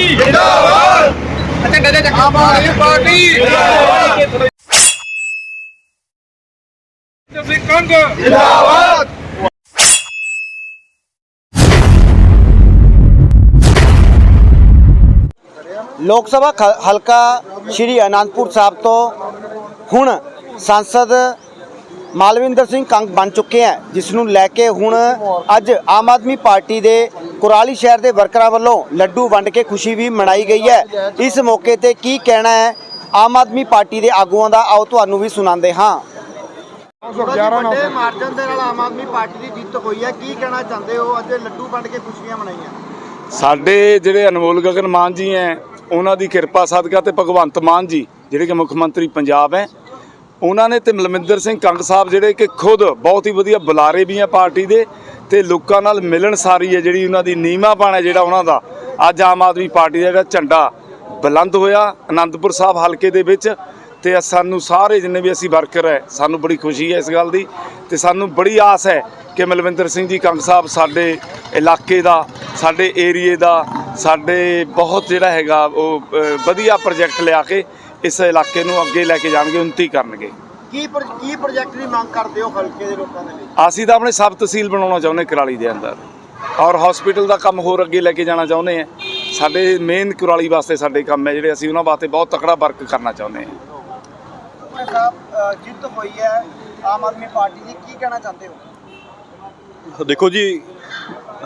Party. ਜਿੰਦਾਬਾਦ। Aam Aadmi party. ਤੁਸੀਂ ਕੰਗ। ਜਿੰਦਾਬਾਦ। ਲੋਕ ਸਭਾ ਹਲਕਾ ਸ਼੍ਰੀ ਅਨੰਦਪੁਰ ਸਾਹਿਬ ਤੋਂ ਹੁਣ ਸੰਸਦ ਮਾਲਵਿੰਦਰ ਸਿੰਘ ਕੰਗ ਬਣ ਚੁੱਕੇ ਹੈ ਜਿਸ ਨੂੰ ਲੈ ਕੇ ਹੁਣ ਅੱਜ ਆਮ ਆਦਮੀ ਪਾਰਟੀ ਦੇ ਕੁਰਾਲੀ ਸ਼ਹਿਰ ਦੇ ਵਰਕਰਾਂ ਵੱਲੋਂ ਲੱਡੂ ਵੰਡ ਕੇ ਖੁਸ਼ੀ ਵੀ ਮਨਾਈ ਗਈ ਹੈ। ਇਸ ਮੌਕੇ ਤੇ ਕੀ ਕਹਿਣਾ ਹੈ? ਆਮ ਆਦਮੀ ਪਾਰਟੀ ਦੇ ਆਗੂਆਂ ਦਾ ਆਓ ਤੁਹਾਨੂੰ ਵੀ ਸੁਣਾਉਂਦੇ ਹਾਂ। ਵੱਡੇ ਮਾਰਜਨ ਦੇ ਨਾਲ ਆਮ ਆਦਮੀ ਪਾਰਟੀ ਦੀ ਜਿੱਤ ਹੋਈ ਹੈ। ਕੀ ਕਹਿਣਾ ਚਾਹੁੰਦੇ ਹੋ? ਅੱਜ ਲੱਡੂ ਵੰਡ ਕੇ ਖੁਸ਼ੀਆਂ ਮਨਾਈਆਂ। ਸਾਡੇ ਜਿਹੜੇ ਅਨਮੋਲ ਗਗਨ ਮਾਨ ਜੀ ਹੈ ਉਹਨਾਂ ਦੀ ਕਿਰਪਾ ਸਦਕਾ ਤੇ ਭਗਵੰਤ ਮਾਨ ਜੀ ਜਿਹੜੇ ਕਿ ਮੁੱਖ ਮੰਤਰੀ ਪੰਜਾਬ ਹੈ ਉਹਨਾਂ ਨੇ ਤੇ ਮਲਮਿੰਦਰ ਸਿੰਘ ਕੰਗ ਸਾਹਿਬ ਜਿਹੜੇ ਕਿ ਖੁਦ ਬਹੁਤ ਹੀ ਵਧੀਆ ਬੁਲਾਰੇ ਵੀ ਆ ਪਾਰਟੀ ਦੇ ਤੇ ਲੋਕਾਂ ਨਾਲ ਮਿਲਣ ਸਾਰੀ ਹੈ ਜਿਹੜੀ ਉਹਨਾਂ ਦੀ ਨੀਮਾ ਹੈ ਜਿਹੜਾ ਉਹਨਾਂ ਦਾ। ਅੱਜ ਆਮ ਆਦਮੀ ਪਾਰਟੀ ਦਾ ਜਿਹੜਾ ਝੰਡਾ ਬੁਲੰਦ ਹੋਇਆ ਆਨੰਦਪੁਰ ਸਾਹਿਬ ਹਲਕੇ ਦੇ ਵਿੱਚ ਤੇ ਸਾਨੂੰ ਸਾਰੇ ਜਿੰਨੇ ਵੀ ਅਸੀਂ ਵਰਕਰ ਹੈ, ਸਾਨੂੰ ਬੜੀ ਖੁਸ਼ੀ ਹੈ ਇਸ ਗੱਲ ਦੀ ਤੇ ਸਾਨੂੰ ਬੜੀ ਆਸ ਹੈ ਕਿ ਮਲਵਿੰਦਰ ਸਿੰਘ ਜੀ ਕੰਗ ਸਾਹਿਬ ਸਾਡੇ ਇਲਾਕੇ ਦਾ, ਸਾਡੇ ਏਰੀਏ ਦਾ, ਸਾਡੇ ਬਹੁਤ ਜਿਹੜਾ ਹੈਗਾ ਉਹ ਵਧੀਆ ਪ੍ਰੋਜੈਕਟ ਲਿਆ ਕੇ ਇਸ ਇਲਾਕੇ ਨੂੰ ਅੱਗੇ ਲੈ ਕੇ ਜਾਣਗੇ ਉન્નਤੀ ਕਰਨਗੇ। ਕੀ ਪ੍ਰ- ਕੀ ਪ੍ਰੋਜੈਕਟ ਦੀ ਮੰਗ ਕਰਦੇ ਹੋ ਹਲਕੇ ਦੇ ਲੋਕਾਂ ਦੇ ਲਈ? ਅਸੀਂ ਤਾਂ ਆਪਣੇ ਸਬ ਤਹਿਸੀਲ ਬਣਾਉਣਾ ਚਾਹੁੰਦੇ ਕੁਰਾਲੀ ਦੇ ਅੰਦਰ। ਔਰ ਹਸਪੀਟਲ ਦਾ ਕੰਮ ਹੋਰ ਅੱਗੇ ਲੈ ਕੇ ਜਾਣਾ ਚਾਹੁੰਦੇ ਹਾਂ। ਸਾਡੇ ਮੇਨ ਕੁਰਾਲੀ ਵਾਸਤੇ ਸਾਡੇ ਕੰਮ ਹੈ ਜਿਹੜੇ ਅਸੀਂ ਉਹਨਾਂ ਵਾਸਤੇ ਬਹੁਤ ਤਕੜਾ ਵਰਕ ਕਰਨਾ ਚਾਹੁੰਦੇ ਹਾਂ। ਸਾਹਿਬ ਜਿੱਤ ਹੋਈ ਹੈ ਆਮ ਆਦਮੀ ਪਾਰਟੀ ਦੀ ਕੀ ਕਹਿਣਾ ਚਾਹੁੰਦੇ ਹੋ? ਦੇਖੋ ਜੀ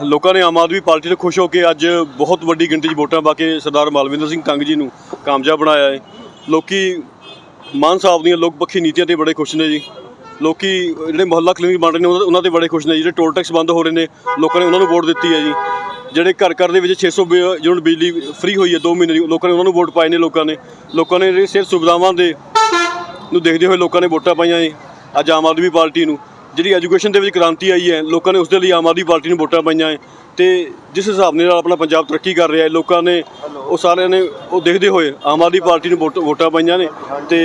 ਲੋਕਾਂ ਨੇ ਆਮ ਆਦਮੀ ਪਾਰਟੀ ਤੋਂ ਖੁਸ਼ ਹੋ ਕੇ ਅੱਜ ਬਹੁਤ ਵੱਡੀ ਗਿਣਤੀ 'ਚ ਵੋਟਾਂ ਪਾ ਕੇ ਸਰਦਾਰ ਮਾਲਵਿੰਦਰ ਸਿੰਘ ਕੰਗ ਜੀ ਨੂੰ ਕਾਮਯਾਬ ਬਣਾਇਆ ਹੈ। ਲੋਕੀ ਮਾਨ ਸਾਹਿਬ ਦੀਆਂ ਲੋਕ ਪੱਖੀ ਨੀਤੀਆਂ ਤੇ ਬੜੇ ਖੁਸ਼ ਨੇ ਜੀ। ਲੋਕੀ ਜਿਹੜੇ ਮੁਹੱਲਾ ਕਲੀਨਿਕ ਬਣ ਰਹੇ ਨੇ, ਉਹਨਾਂ ਉਹਨਾਂ ਤੇ ਬੜੇ ਖੁਸ਼ ਨੇ ਜਿਹੜੇ ਟੋਲ ਟੈਕਸ ਬੰਦ ਹੋ ਰਹੇ ਨੇ, ਲੋਕਾਂ ਨੇ ਉਹਨਾਂ ਨੂੰ ਵੋਟ ਦਿੱਤੀ ਹੈ ਜੀ। ਜਿਹੜੇ ਘਰ ਘਰ ਦੇ ਵਿੱਚ 600 ਬਿ- ਜਿਹਨਾਂ ਬਿਜਲੀ ਫ੍ਰੀ ਹੋਈ ਹੈ 2 ਮਹੀਨੇ ਦੀ, ਲੋਕਾਂ ਨੇ ਉਹਨਾਂ ਨੂੰ ਵੋਟ ਪਾਏ ਨੇ ਲੋਕਾਂ ਨੇ। ਲੋਕਾਂ ਨੇ ਜਿਹੜੀ ਸਿਹਤ ਸੁਵਿਧਾਵਾਂ ਦੇ ਨੂੰ ਦੇਖਦੇ ਹੋਏ ਲੋਕਾਂ ਨੇ ਵੋਟਾਂ ਪਾਈਆਂ ਜੀ, ਅੱਜ ਆਮ ਆਦਮੀ ਪਾਰਟੀ ਨੂੰ। ਜਿਹੜੀ ਐਜੂਕੇਸ਼ਨ ਦੇ ਵਿੱਚ ਕ੍ਰਾਂਤੀ ਆਈ ਹੈ ਲੋਕਾਂ ਨੇ ਉਸ ਦੇ ਲਈ ਆਮ ਆਦਮੀ ਪਾਰਟੀ ਨੂੰ ਵੋਟਾਂ ਪਾਈਆਂ ਹੈ ਤੇ ਜਿਸ ਹਿਸਾਬ ਨਾਲ ਆਪਣਾ ਪੰਜਾਬ ਤਰੱਕੀ ਕਰ ਰਿਹਾ ਹੈ ਲੋਕਾਂ ਨੇ ਉਹ ਸਾਰਿਆਂ ਨੇ ਉਹ ਦੇਖਦੇ ਹੋਏ ਆਮ ਆਦਮੀ ਪਾਰਟੀ ਨੂੰ ਵੋਟ- ਵੋਟਾਂ ਪਾਈਆਂ ਨੇ ਤੇ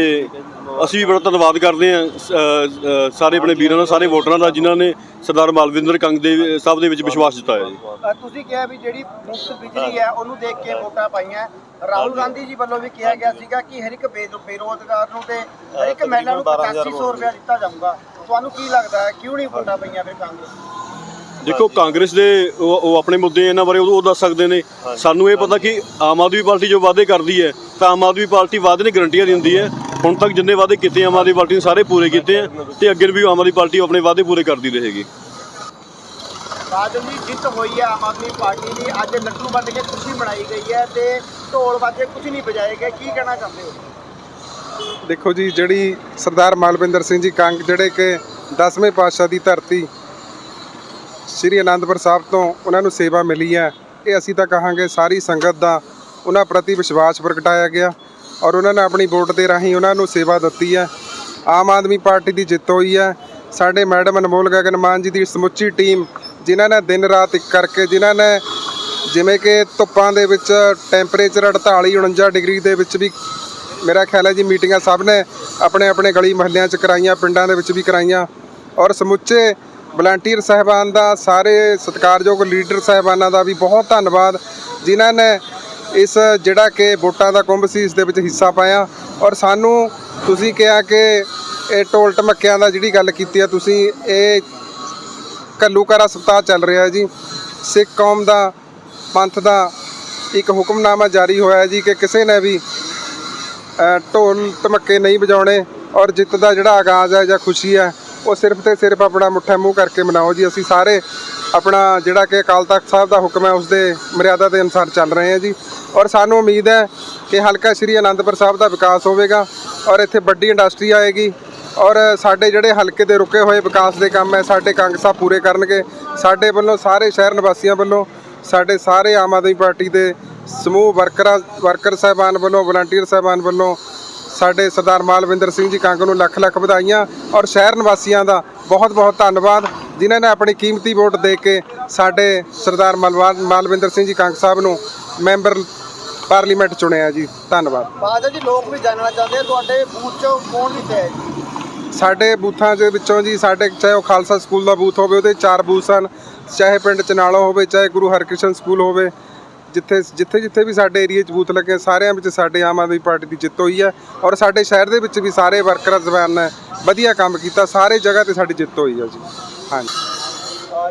ਅਸੀਂ ਵੀ ਬੜਾ ਧੰਨਵਾਦ ਕਰਦੇ ਹਾਂ ਸਾਰੇ ਆਪਣੇ ਵੀਰਾਂ ਦਾ ਸਾਰੇ ਵੋਟਰਾਂ ਦਾ ਜਿਨ੍ਹਾਂ ਨੇ ਸਰਦਾਰ ਮਾਲਵਿੰਦਰ ਕੰਗ ਦੇ ਸਾਹਿਬ ਦੇ ਵਿੱਚ ਵਿਸ਼ਵਾਸ ਜਤਾਇਆ ਜੀ। ਅ, ਤੁਸੀਂ ਕਿਹਾ ਵੀ ਜਿਹੜੀ ਮੁਫਤ ਬਿਜਲੀ ਹੈ ਉਹਨੂੰ ਦੇਖ ਕੇ ਵੋਟਾਂ ਪਾਈਆਂ। ਰਾਹੁਲ ਗਾਂਧੀ ਜੀ ਵੱਲੋਂ ਵੀ ਕਿਹਾ ਗਿਆ ਸੀਗਾ ਕਿ ਹਰ ਇੱਕ ਬੇਰੁ- ਬੇਰੁਜ਼ਗਾਰ ਨੂੰ ਤੇ ਹਰ ਇੱਕ ਮਹਿਲਾ ਨੂੰ 8500 ਰੁਪਏ ਦਿੱਤਾ ਜਾਊਗਾ। ਤੁਹਾਨੂੰ ਕੀ ਲੱਗਦਾ ਹੈ? ਕਿਉਂ ਨਹੀਂ ਵੋਟਾਂ ਪਈਆਂ ਫਿਰ ਕਾਂਗਰਸ ਦੇਖੋ ਕਾਂਗਰਸ ਦੇ ਉਹ ਉਹ ਆਪਣੇ ਮੁੱਦੇ ਇਹਨਾਂ ਬਾਰੇ ਉਹ ਉਹ ਦੱਸ ਸਕਦੇ ਨੇ। ਸਾਨੂੰ ਇਹ ਪਤਾ ਕਿ ਆਮ ਆਦਮੀ ਪਾਰਟੀ ਜੋ ਵਾਅਦੇ ਕਰਦੀ ਹੈ ਤਾਂ ਆਮ ਆਦਮੀ ਪਾਰਟੀ ਵਾਅਦੇ ਨੇ ਗਰੰਟੀਆਂ ਦਿੰਦੀ ਹੈ। ਹੁਣ ਤੱਕ ਜਿੰਨੇ ਵਾਅਦੇ ਕੀਤੇ ਆਮ ਆਦਮੀ ਪਾਰਟੀ ਨੇ ਸਾਰੇ ਪੂਰੇ ਕੀਤੇ ਆ ਤੇ ਅੱਗੇ ਵੀ ਆਮ ਆਦਮੀ ਪਾਰਟੀ ਆਪਣੇ ਵਾਅਦੇ ਪੂਰੇ ਕਰਦੀ ਰਹੇਗੀ। ਦੀ ਜਿੱਤ ਹੋਈ ਹੈ ਆਮ ਆਦਮੀ ਪਾਰਟੀ ਦੀ। ਅੱਜ ਲੱਡੂ ਵੰਡ ਕੇ ਖੁਸ਼ੀ ਮਨਾਈ ਗਈ ਹੈ ਤੇ ਢੋਲ ਵਾਜੇ ਕੁਝ ਨਹੀਂ ਵਜਾਏ ਗਏ। ਕੀ ਕਹਿਣਾ ਚਾਹੁੰਦੇ ਹੋ? ਦੇਖੋ ਜੀ, ਜਿਹੜੀ ਸਰਦਾਰ ਮਾਲਵਿੰਦਰ ਸਿੰਘ ਜੀ ਕੰਗ, ਜਿਹੜੇ ਕਿ 10ਵੇਂ ਪਾਤਸ਼ਾਹ ਦੀ ਧਰਤੀ ਸ੍ਰੀ ਅਨੰਦਪੁਰ ਸਾਹਿਬ ਤੋਂ ਉਹਨਾਂ ਨੂੰ ਸੇਵਾ ਮਿਲੀ ਹੈ, ਇਹ ਅਸੀਂ ਤਾਂ ਕਹਾਂਗੇ ਸਾਰੀ ਸੰਗਤ ਦਾ ਉਹਨਾਂ ਪ੍ਰਤੀ ਵਿਸ਼ਵਾਸ ਪ੍ਰਗਟਾਇਆ ਗਿਆ ਔਰ ਉਹਨਾਂ ਨੇ ਆਪਣੀ ਵੋਟ ਦੇ ਰਾਹੀਂ ਉਹਨਾਂ ਨੂੰ ਸੇਵਾ ਦਿੱਤੀ ਹੈ। ਆਮ ਆਦਮੀ ਪਾਰਟੀ ਦੀ ਜਿੱਤ ਹੋਈ ਹੈ। ਸਾਡੇ ਮੈਡਮ ਅਨਮੋਲ ਗਗਨ ਮਾਨ ਜੀ ਦੀ ਸਮੁੱਚੀ ਟੀਮ, ਜਿਨ੍ਹਾਂ ਨੇ ਦਿਨ ਰਾਤ ਇੱਕ ਕਰਕੇ, ਜਿਨ੍ਹਾਂ ਨੇ ਜਿਵੇਂ ਕਿ ਧੁੱਪਾਂ ਦੇ ਵਿੱਚ ਟੈਂਪਰੇਚਰ 48 49 ਡਿਗਰੀ ਦੇ ਵਿੱਚ ਵੀ ਮੇਰਾ ਖਿਆਲ ਹੈ ਜੀ ਮੀਟਿੰਗਾਂ ਸਭ ਨੇ ਆਪਣੇ ਆਪਣੇ ਗਲੀ ਮਹੱਲਿਆਂ 'ਚ ਕਰਾਈਆਂ, ਪਿੰਡਾਂ ਦੇ ਵਿੱਚ ਵੀ ਕਰਾਈਆਂ। ਔਰ ਸਮੁੱਚੇ ਵਲੰਟੀਅਰ ਸਹਿਬਾਨ ਦਾ, ਸਾਰੇ ਸਤਿਕਾਰਯੋਗ ਲੀਡਰ ਸਹਿਬਾਨਾਂ ਦਾ ਵੀ ਬਹੁਤ ਧੰਨਵਾਦ, ਜਿਨ੍ਹਾਂ ਨੇ ਇਸ ਜਿਹੜਾ ਕਿ ਵੋਟਾਂ ਦਾ ਕੁੰਭ ਸੀ, ਇਸ ਦੇ ਵਿੱਚ ਹਿੱਸਾ ਪਾਇਆ। ਔਰ ਸਾਨੂੰ ਤੁਸੀਂ ਕਿਹਾ ਕਿ ਇਹ ਟੋਲ ਟਮੱਕਿਆਂ ਦਾ ਜਿਹੜੀ ਗੱਲ ਕੀਤੀ ਆ, ਤੁਸੀਂ ਇਹ ਘੱਲੂਘਾਰਾ ਸਪਤਾਹ ਚੱਲ ਰਿਹਾ ਜੀ। ਸਿੱਖ ਕੌਮ ਦਾ, ਪੰਥ ਦਾ ਇੱਕ ਹੁਕਮਨਾਮਾ ਜਾਰੀ ਹੋਇਆ ਜੀ ਕਿ ਕਿਸੇ ਨੇ ਵੀ ਢੋਲ ਧਮੱਕੇ ਨਹੀਂ ਵਜਾਉਣੇ ਔਰ ਜਿੱਤ ਦਾ ਜਿਹੜਾ ਆਗਾਜ਼ ਹੈ ਜਾਂ ਖੁਸ਼ੀ ਹੈ, ਉਹ ਸਿਰਫ ਤੇ ਸਿਰਫ ਆਪਣਾ ਮੁੱਠਾ ਮੂੰਹ ਕਰਕੇ ਮਨਾਓ ਜੀ। ਅਸੀਂ ਸਾਰੇ ਆਪਣਾ ਜਿਹੜਾ ਕਿ ਅਕਾਲ ਤਖਤ ਸਾਹਿਬ ਦਾ ਹੁਕਮ ਹੈ ਉਸ ਦੇ ਮਰਿਆਦਾ ਦੇ ਅਨੁਸਾਰ ਚੱਲ ਰਹੇ ਹਾਂ ਜੀ। ਔਰ ਸਾਨੂੰ ਉਮੀਦ ਹੈ ਕਿ ਹਲਕਾ ਸ਼੍ਰੀ ਅਨੰਦਪੁਰ ਸਾਹਿਬ ਦਾ ਵਿਕਾਸ ਹੋਵੇਗਾ ਔਰ ਇੱਥੇ ਵੱਡੀ ਇੰਡਸਟਰੀ ਆਏਗੀ ਔਰ ਸਾਡੇ ਜਿਹੜੇ ਹਲਕੇ ਦੇ ਰੁਕੇ ਹੋਏ ਵਿਕਾਸ ਦੇ ਕੰਮ ਹੈ, ਸਾਡੇ ਕੰਗ ਸਾਹਿਬ ਪੂਰੇ ਕਰਨਗੇ। ਸਾਡੇ ਵੱਲੋਂ ਸਾਰੇ ਸ਼ਹਿਰ ਨਿਵਾਸੀਆਂ ਵੱਲੋਂ, ਸਾਡੇ ਸਾਰੇ ਆਮ ਆਦਮੀ ਪਾਰਟੀ ਦੇ ਸਮੂਹ ਵਰਕਰਾਂ ਵਰਕਰ ਸਾਹਿਬਾਨ ਵੱਲੋਂ ਵਲੰਟੀਅਰ ਸਾਹਿਬਾਨ ਵੱਲੋਂ ਸਾਡੇ ਸਰਦਾਰ ਮਾਲਵਿੰਦਰ ਸਿੰਘ ਜੀ ਕੰਗ ਨੂੰ ਲੱਖ ਲੱਖ ਵਧਾਈਆਂ ਔਰ ਸ਼ਹਿਰ ਨਿਵਾਸੀਆਂ ਦਾ ਬਹੁਤ ਬਹੁਤ ਧੰਨਵਾਦ ਜਿਨ੍ਹਾਂ ਨੇ ਆਪਣੀ ਕੀਮਤੀ ਵੋਟ ਦੇ ਕੇ ਸਾਡੇ ਸਰਦਾਰ ਮਲਵਾ- ਮਾਲਵਿੰਦਰ ਸਿੰਘ ਜੀ ਕੰਗ ਸਾਹਿਬ ਨੂੰ ਮੈਂਬਰ ਪਾਰਲੀਮੈਂਟ ਚੁਣਿਆ ਜੀ। ਧੰਨਵਾਦ। ਬਾਦਲ ਜੀ ਲੋਕ ਵੀ ਜਾਣਨਾ ਚਾਹੁੰਦੇ ਆ ਤੁਹਾਡੇ ਬੂਥ 'ਚ ਕੌਣ ਜਿੱਤਿਆ ਜੀ ਸਾਡੇ ਬੂਥਾਂ ਦੇ ਵਿੱਚੋਂ ਜੀ ਸਾਡੇ ਚਾਹੇ ਉਹ ਖਾਲਸਾ ਸਕੂਲ ਦਾ ਬੂਥ ਹੋਵੇ ਉਹਦੇ ਚਾਰ ਬੂਥ ਹਨ। ਚਾਹੇ ਪਿੰਡ ਚਨਾਲੋ ਹੋਵੇ ਚਾਹੇ ਗੁਰੂ ਹਰਕ੍ਰਿਸ਼ਨ ਸਕੂਲ ਹੋਵੇ ਜਿੱਥੇ ਜਿੱਥੇ ਜਿੱਥੇ ਵੀ ਸਾਡੇ ਏਰੀਆ 'ਚ ਬੂਥ ਲੱਗੇ ਸਾਰਿਆਂ ਵਿੱਚ ਸਾਡੇ ਆਮ ਆਦਮੀ ਪਾਰਟੀ ਦੀ ਜਿੱਤ ਹੋਈ ਹੈ ਔਰ ਸਾਡੇ ਸ਼ਹਿਰ ਦੇ ਵਿੱਚ ਵੀ ਸਾਰੇ ਵਰਕਰਾਂ ਜ਼ਬਾਨ ਨੇ ਵਧੀਆ ਕੰਮ ਕੀਤਾ ਸਾਰੇ ਜਗ੍ਹਾ ਤੇ ਸਾਡੀ ਜਿੱਤ ਹੋਈ ਹੈ ਜੀ। ਹਾਂਜੀ।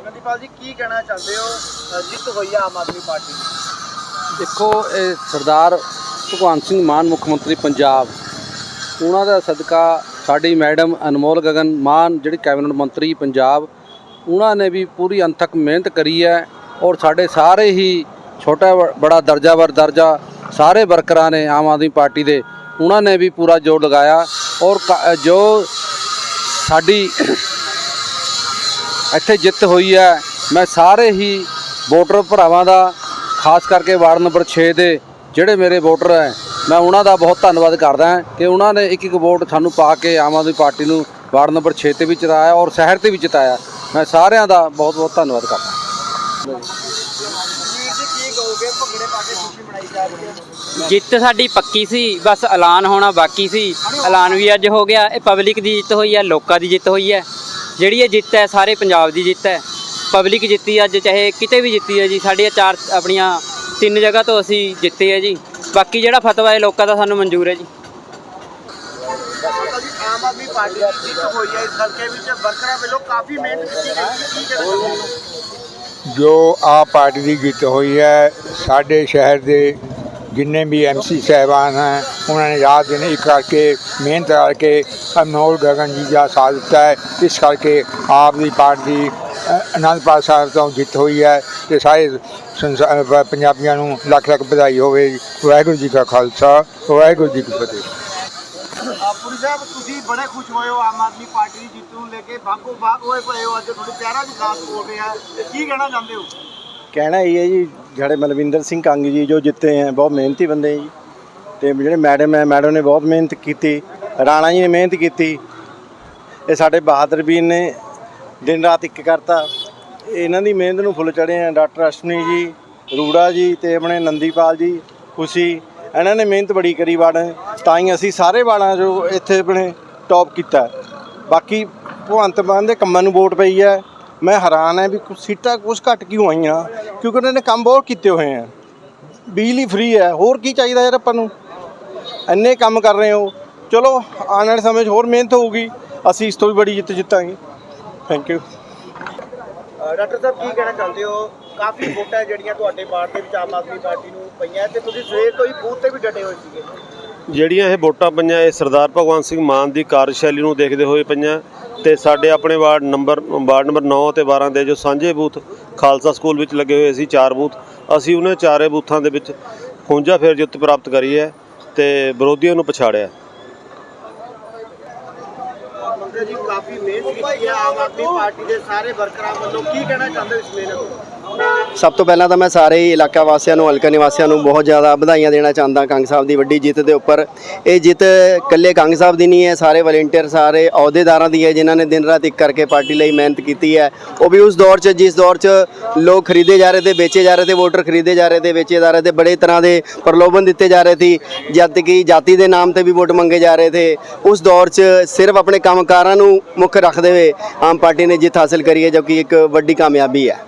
ਨੰਦੀਪਾਲ ਜੀ ਕੀ ਕਹਿਣਾ ਚਾਹੁੰਦੇ ਹੋ? ਜਿੱਤ ਹੋਈ ਆ ਆਮ ਆਦਮੀ ਪਾਰਟੀ ਦੀ। ਦੇਖੋ ਇਹ ਸਰਦਾਰ ਭਗਵੰਤ ਸਿੰਘ ਮਾਨ ਮੁੱਖ ਮੰਤਰੀ ਪੰਜਾਬ ਉਹਨਾਂ ਦਾ ਸਦਕਾ ਸਾਡੀ ਮੈਡਮ ਅਨਮੋਲ ਗਗਨ ਮਾਨ ਜਿਹੜੀ ਕੈਬਨਿਟ ਮੰਤਰੀ ਪੰਜਾਬ ਉਹਨਾਂ ਨੇ ਵੀ ਪੂਰੀ ਅੰਤਕ ਮਿਹਨਤ ਕਰੀ ਹੈ ਔਰ ਸਾਡੇ ਸਾਰੇ ਹੀ ਛੋਟਾ ਵ- ਬੜਾ ਦਰਜਾਵਰ ਦਰਜਾ ਸਾਰੇ ਵਰਕਰਾਂ ਨੇ ਆਮ ਆਦਮੀ ਪਾਰਟੀ ਦੇ, ਉਹਨਾਂ ਨੇ ਵੀ ਪੂਰਾ ਜੋਰ ਲਗਾਇਆ ਔਰ ਕ- ਜੋ ਸਾਡੀ ਇੱਥੇ ਜਿੱਤ ਹੋਈ ਹੈ, ਮੈਂ ਸਾਰੇ ਹੀ ਵੋਟਰ ਭਰਾਵਾਂ ਦਾ, ਖਾਸ ਕਰਕੇ ਵਾਰਡ ਨੰਬਰ 6 ਦੇ ਜਿਹੜੇ ਮੇਰੇ ਵੋਟਰ ਹੈ, ਮੈਂ ਉਹਨਾਂ ਦਾ ਬਹੁਤ ਧੰਨਵਾਦ ਕਰਦਾ ਕਿ ਉਹਨਾਂ ਨੇ ਇੱਕ ਇੱਕ ਵੋਟ ਸਾਨੂੰ ਪਾ ਕੇ ਆਮ ਆਦਮੀ ਪਾਰਟੀ ਨੂੰ ਵਾਰਡ ਨੰਬਰ 6 ਤੇ ਵੀ ਜਿਤਾਇਆ ਔਰ ਸ਼ਹਿਰ ਤੇ ਵੀ ਜਿਤਾਇਆ। ਮੈਂ ਸਾਰਿਆਂ ਦਾ ਬਹੁਤ ਬਹੁਤ ਧੰਨਵਾਦ ਕਰਦਾ ਭੰਗੜੇ ਪਾ ਕੇ ਖੁਸ਼ੀ ਮਨਾਈ ਜਾ ਰਹੀ ਹੈ। ਜਿੱਤ ਸਾਡੀ ਪੱਕੀ ਸੀ ਬਸ ਐਲਾਨ ਹੋਣਾ ਬਾਕੀ ਸੀ। ਐਲਾਨ ਵੀ ਅੱਜ ਹੋ ਗਿਆ ਇਹ ਪਬਲਿਕ ਦੀ ਜਿੱਤ ਹੋਈ ਹੈ ਲੋਕਾਂ ਦੀ ਜਿੱਤ ਹੋਈ ਹੈ। ਜਿਹੜੀ ਇਹ ਜਿੱਤ ਹੈ ਸਾਰੇ ਪੰਜਾਬ ਦੀ ਜਿੱਤ ਹੈ। ਪਬਲਿਕ ਜਿੱਤੀ ਅੱਜ ਚਾਹੇ ਕਿਤੇ ਵੀ ਜਿੱਤੀ ਹੈ ਜੀ। ਸਾਡੀਆਂ ਚਾਰ ਆਪਣੀਆਂ ਤਿੰਨ ਜਗ੍ਹਾ ਤੋਂ ਅਸੀਂ ਜਿੱਤੇ ਹੈ ਜੀ। ਬਾਕੀ ਜਿਹੜਾ ਫਤਵਾ ਹੈ ਲੋਕਾਂ ਦਾ ਸਾਨੂੰ ਮਨਜ਼ੂਰ ਹੈ ਜੀ। ਆਮ ਆਦਮੀ ਪਾਰਟੀ ਦੀ ਜਿੱਤ ਹੋਈ ਹੈ ਇਸ ਹਲਕੇ ਵਿੱਚ ਵਰਕਰਾਂ ਵੱਲੋਂ ਕਾਫੀ ਮਿਹਨਤ ਕੀਤੀ ਗਈ ਹੋ ਜੋ ਆਪ ਪਾਰਟੀ ਦੀ ਜਿੱਤ ਹੋਈ ਹੈ, ਸਾਡੇ ਸ਼ਹਿਰ ਦੇ ਜਿੰਨੇ ਵੀ ਐਮਸੀ ਸਾਹਿਬਾਨ ਹੈ, ਉਹਨਾਂ ਨੇ ਰਾਤ ਦਿਨ ਇੱਕ ਕਰਕੇ ਮਿਹਨਤ ਕਰਕੇ ਅਨਮੋਲ ਗਗਨ ਜੀ ਦਾ ਸਾਥ ਦਿੱਤਾ ਹੈ। ਇਸ ਕਰਕੇ ਆਪ ਦੀ ਪਾਰਟੀ ਅਨੰਦਪੁਰ ਸਾਹਿਬ ਤੋਂ ਜਿੱਤ ਹੋਈ ਹੈ ਤੇ ਸਾਰੇ ਸੰਸਾ- ਪੰਜਾਬੀਆਂ ਨੂੰ ਲੱਖ ਲੱਖ ਵਧਾਈ ਹੋਵੇ। ਵਾਹਿਗੁਰੂ ਜੀ ਕਾ ਖਾਲਸਾ, ਵਾਹਿਗੁਰੂ ਜੀ ਕੀ ਫਤਿਹ। ਪੁਰੀ ਸਾਹਿਬ, ਤੁਸੀਂ ਬੜੇ ਖੁਸ਼ ਹੋਏ ਹੋ, ਆਮ ਆਦਮੀ ਪਾਰਟੀ ਦੀ ਜਿੱਤ ਨੂੰ ਲੈ ਕੇ। ਬਾਗੋ ਬਾਗ ਹੋਏ ਪਏ ਹੋ, ਅੱਜ ਤੁਹਾਡੇ ਚਿਹਰਾ ਵੀ ਖਾਸ ਰਿਹਾ ਕੀ ਕਹਿਣਾ ਚਾਹੁੰਦੇ ਹੋ? ਕਹਿਣਾ ਇਹ ਹੈ ਜੀ, ਜਿਹੜੇ ਮਲਵਿੰਦਰ ਸਿੰਘ ਕੰਗ ਜੀ ਜੋ ਜਿੱਤੇ ਹੈ, ਬਹੁਤ ਮਿਹਨਤੀ ਬੰਦੇ ਜੀ। ਤੇ ਜਿਹੜੇ ਮੈਡਮ ਹੈ, ਮੈਡਮ ਨੇ ਬਹੁਤ ਮਿਹਨਤ ਕੀਤੀ, ਰਾਣਾ ਜੀ ਨੇ ਮਿਹਨਤ ਕੀਤੀ। ਇਹ ਸਾਡੇ ਬਹਾਦਰ ਵੀਰ ਨੇ ਦਿਨ ਰਾਤ ਇੱਕ ਕਰਤਾ। ਇਹਨਾਂ ਦੀ ਮਿਹਨਤ ਨੂੰ ਫੁੱਲ ਚੜੇ ਆ। ਡਾਕਟਰ ਅਸ਼ਵਨੀ ਜੀ, ਰੂੜਾ ਜੀ ਤੇ ਆਪਣੇ ਨੰਦੀਪਾਲ ਜੀ, ਖੁਸ਼ੀ। ਇਹਨਾਂ ਨੇ ਮਿਹਨਤ ਬੜੀ ਕਰੀ ਵਾੜਾਂ ਤਾਂ ਹੀ ਅਸੀਂ ਸਾਰੇ ਵਾੜਾਂ ਜੋ ਇੱਥੇ ਆਪਣੇ ਟੌਪ ਕੀਤਾ। ਬਾਕੀ ਭਗਵੰਤ ਮਾਨ ਦੇ ਕੰਮਾਂ ਨੂੰ ਵੋਟ ਪਈ ਹੈ। ਮੈਂ ਹੈਰਾਨ ਹੈ ਵੀ ਕੁਛ ਸੀਟਾਂ ਕੁਛ ਘੱਟ ਕਿਉਂ ਆਈਆਂ, ਕਿਉਂਕਿ ਉਹਨਾਂ ਨੇ ਕੰਮ ਬਹੁਤ ਕੀਤੇ ਹੋਏ ਆ। ਬਿਜਲੀ ਫ੍ਰੀ ਹੈ, ਹੋਰ ਕੀ ਚਾਹੀਦਾ ਯਾਰ ਆਪਾਂ ਨੂੰ? ਇੰਨੇ ਕੰਮ ਕਰ ਰਹੇ ਹੋ। ਚਲੋ, ਆਉਣ ਵਾਲੇ ਸਮੇਂ 'ਚ ਹੋਰ ਮਿਹਨਤ ਹੋਊਗੀ। ਅਸੀਂ ਇਸ ਤੋਂ ਵੀ ਬੜੀ ਜਿੱਤ ਜਿੱਤਾਂਗੇ। ਥੈਂਕ ਯੂ ਡਾਕਟਰ ਸਾਹਿਬ, ਕੀ ਕਹਿਣਾ ਚਾਹੁੰਦੇ ਹੋ? ਕਾਫੀ ਵੋਟਾਂ ਜਿਹੜੀਆਂ ਤੁਹਾਡੇ ਵਾਰਡ ਵਿੱਚ ਆਮ ਆਦਮੀ ਪਾਰਟੀ ਨੂੰ ਪਈਆਂ ਤੇ ਤੁਸੀਂ ਸਵੇਰ ਤੋਂ ਹੀ ਬੂਥ ਤੇ ਵੀ ਡਟੇ ਹੋਏ ਸੀਗੇ। ਜਿਹੜੀਆਂ ਇਹ ਵੋਟਾਂ ਪਈਆਂ ਇਹ ਸਰਦਾਰ ਭਗਵੰਤ ਸਿੰਘ ਮਾਨ ਦੀ ਕਾਰਜਸ਼ੈਲੀ ਨੂੰ ਦੇਖਦੇ ਹੋਏ ਪਈਆਂ ਤੇ ਸਾਡੇ ਆਪਣੇ ਵਾਰਡ ਨੰਬਰ ਵਾਰਡ ਨੰਬਰ 9 ਤੇ 12 ਦੇ ਜੋ ਸਾਂਝੇ ਬੂਥ ਖਾਲਸਾ ਸਕੂਲ ਵਿੱਚ ਲੱਗੇ ਹੋਏ ਸੀ ਚਾਰ ਬੂਥ ਅਸੀਂ ਉਹਨਾਂ ਚਾਰੇ ਬੂਥਾਂ ਦੇ ਵਿੱਚ ਹੁੰਜਾ ਫੇਰ ਜਿੱਤ ਪ੍ਰਾਪਤ ਕਰੀ ਹੈ ਤੇ ਵਿਰੋਧੀਆਂ ਨੂੰ ਪਛਾੜਿਆ। ਮੰਤਰੀ ਜੀ ਕਾਫੀ ਮਿਹਨਤ ਕੀਤੀ ਹੈ ਆਮ ਆਦਮੀ ਪਾਰਟੀ ਦੇ ਸਾਰੇ ਵਰਕਰਾਂ ਵੱਲੋਂ। ਕੀ ਕਹਿਣਾ ਚਾਹੁੰਦੇ ਹੋ ਇਸ ਮਿਹਨਤ ਨੂੰ? ਸਭ ਤੋਂ ਪਹਿਲਾਂ ਤਾਂ ਮੈਂ ਸਾਰੇ ਹੀ ਇਲਾਕਾ ਵਾਸੀਆਂ ਨੂੰ, ਹਲਕਾ ਨਿਵਾਸੀਆਂ ਨੂੰ ਬਹੁਤ ਜ਼ਿਆਦਾ ਵਧਾਈਆਂ ਦੇਣਾ ਚਾਹੁੰਦਾ ਕੰਗ ਸਾਹਿਬ ਦੀ ਵੱਡੀ ਜਿੱਤ ਦੇ ਉੱਪਰ। ਇਹ ਜਿੱਤ ਇਕੱਲੇ ਕੰਗ ਸਾਹਿਬ ਦੀ ਨਹੀਂ ਹੈ, ਸਾਰੇ ਵਲੰਟੀਅਰ ਸਾਰੇ ਅਹੁਦੇਦਾਰਾਂ ਦੀ ਹੈ, ਜਿਨ੍ਹਾਂ ਨੇ ਦਿਨ ਰਾਤ ਇੱਕ ਕਰਕੇ ਪਾਰਟੀ ਲਈ ਮਿਹਨਤ ਕੀਤੀ ਹੈ। ਉਹ ਵੀ ਉਸ ਦੌਰ 'ਚ, ਜਿਸ ਦੌਰ 'ਚ ਲੋਕ ਖਰੀਦੇ ਜਾ ਰਹੇ ਤੇ ਵੇਚੇ ਜਾ ਰਹੇ ਤੇ ਵੋਟਰ ਖਰੀਦੇ ਜਾ ਰਹੇ ਤੇ ਵੇਚੇ ਜਾ ਰਹੇ ਤੇ ਬੜੇ ਤਰ੍ਹਾਂ ਦੇ ਪ੍ਰਲੋਭਨ ਦਿੱਤੇ ਜਾ ਰਹੇ ਸੀ। ਜਦ ਕਿ ਜਾਤੀ ਦੇ ਨਾਮ ਤੇ ਵੀ ਵੋਟ ਮੰਗੇ ਜਾ ਰਹੇ ਥੇ ਉਸ ਦੌਰ 'ਚ ਸਿਰਫ ਆਪਣੇ ਕੰਮਕਾਰਾਂ ਨੂੰ ਮੁੱਖ ਰੱਖਦੇ ਹੋਏ ਆਮ ਪਾਰਟੀ ਨੇ ਜਿੱਤ ਹਾਸਲ ਕਰੀ ਹੈ, ਜੋ ਕਿ ਇੱਕ ਵੱਡੀ ਕਾਮਯਾਬੀ ਹੈ।